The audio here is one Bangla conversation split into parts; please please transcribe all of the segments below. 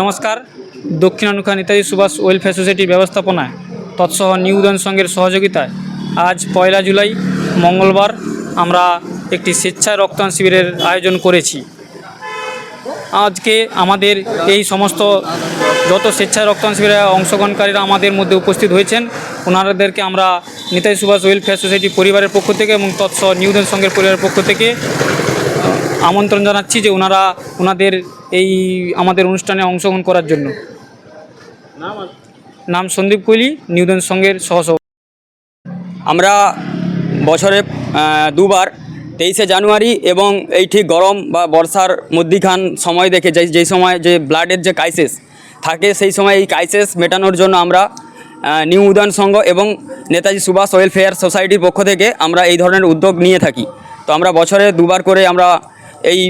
নমস্কার। দক্ষিণানুখা নেতাজি সুভাষ ওয়েলফেয়ার সোসাইটির ব্যবস্থাপনায় তৎসহ নিউ উদয়ন সংঘের সহযোগিতায় আজ পয়লা জুলাই, মঙ্গলবার, আমরা একটি স্বেচ্ছায় রক্তদান শিবিরের আয়োজন করেছি। আজকে আমাদের এই সমস্ত যত স্বেচ্ছায় রক্তদান শিবিরে অংশগ্রহণকারীরা আমাদের মধ্যে উপস্থিত হয়েছেন, ওনাদেরকে আমরা নেতাজি সুভাষ ওয়েলফেয়ার সোসাইটি পরিবারের পক্ষ থেকে এবং তৎসহ নিউ উদয়ন সংঘের পরিবারের পক্ষ থেকে আমন্ত্রণ জানাচ্ছি যে ওনারা, ওনাদের এই আমাদের অনুষ্ঠানে অংশগ্রহণ করার জন্য। নাম সন্দীপ কৈলি নিউদন সংঘের সহসভাপতি। আমরা বছরে দুবার, তেইশে জানুয়ারি এবং এই ঠিক গরম বা বর্ষার মধ্যিখান সময় দেখে যেই যেই সময় যে ব্লাডের যে ক্রাইসিস থাকে, সেই সময় এই ক্রাইসিস মেটানোর জন্য আমরা নিউ উদয়ন সংঘ এবং নেতাজি সুভাষ ওয়েলফেয়ার সোসাইটির পক্ষ থেকে আমরা এই ধরনের উদ্যোগ নিয়ে থাকি। তো আমরা বছরে দুবার করে আমরা এই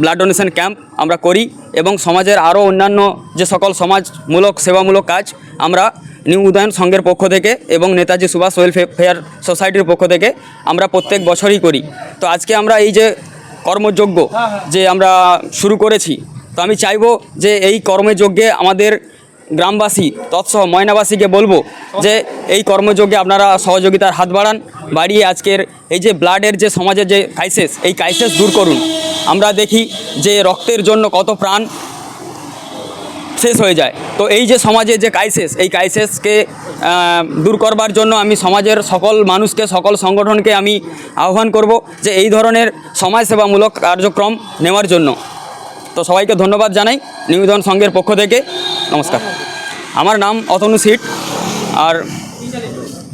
ব্লাড ডোনেশন ক্যাম্প আমরা করি এবং সমাজের আরও অন্যান্য যে সকল সমাজমূলক, সেবামূলক কাজ আমরা নিউ উদয়ন সংঘের পক্ষ থেকে এবং নেতাজি সুভাষ ওয়েলফেয়ার সোসাইটির পক্ষ থেকে আমরা প্রত্যেক বছরই করি। তো আজকে আমরা এই যে কর্মযজ্ঞ যে আমরা শুরু করেছি, তো আমি চাইব যে এই কর্মযজ্ঞে আমাদের গ্রামবাসী, তৎসহ ময়নাবাসীকে বলব যে এই কর্মযোগে আপনারা সহযোগিতার হাত বাড়ান, বাড়িয়ে আজকের এই যে ব্লাডের যে সমাজের যে ক্রাইসিস এই ক্রাইসিস দূর করুন। আমরা দেখি যে রক্তের জন্য কত প্রাণ শেষ হয়ে যায়। তো এই যে সমাজের যে ক্রাইসিস এই ক্রাইসিসকে দূর করবার জন্য আমি সমাজের সকল মানুষকে, সকল সংগঠনকে আমি আহ্বান করব যে এই ধরনের সমাজসেবামূলক কার্যক্রম নেওয়ার জন্য। তো সবাইকে ধন্যবাদ জানাই নিবেদন সংঘের পক্ষ থেকে। নমস্কার। আমার নাম অতনু সিট। আর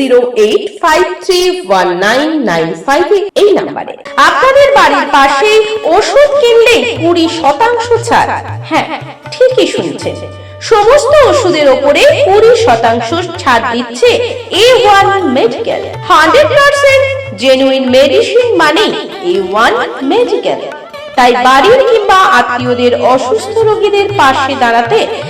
zero eight five three one nine nine five এই নাম্বারে। আপনাদের বাড়ির পাশে ওষুধ কিনলে কুড়ি শতাংশ ছাড়। হ্যাঁ ঠিকই শুনছেন। সমস্ত ওষুধের ওপরে কুড়ি শতাংশ ছাড় দিচ্ছে A one medical hundred percent genuine medicine মানে এ ওয়ান মেডিকেল তাই বাড়ির কিংবা আত্মীয়দের অসুস্থ রোগীদের পাশে দাঁড়াতে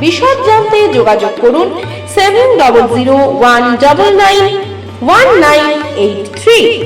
বিশদ জানতে যোগাযোগ করুন seven double zero one double nine one nine eight three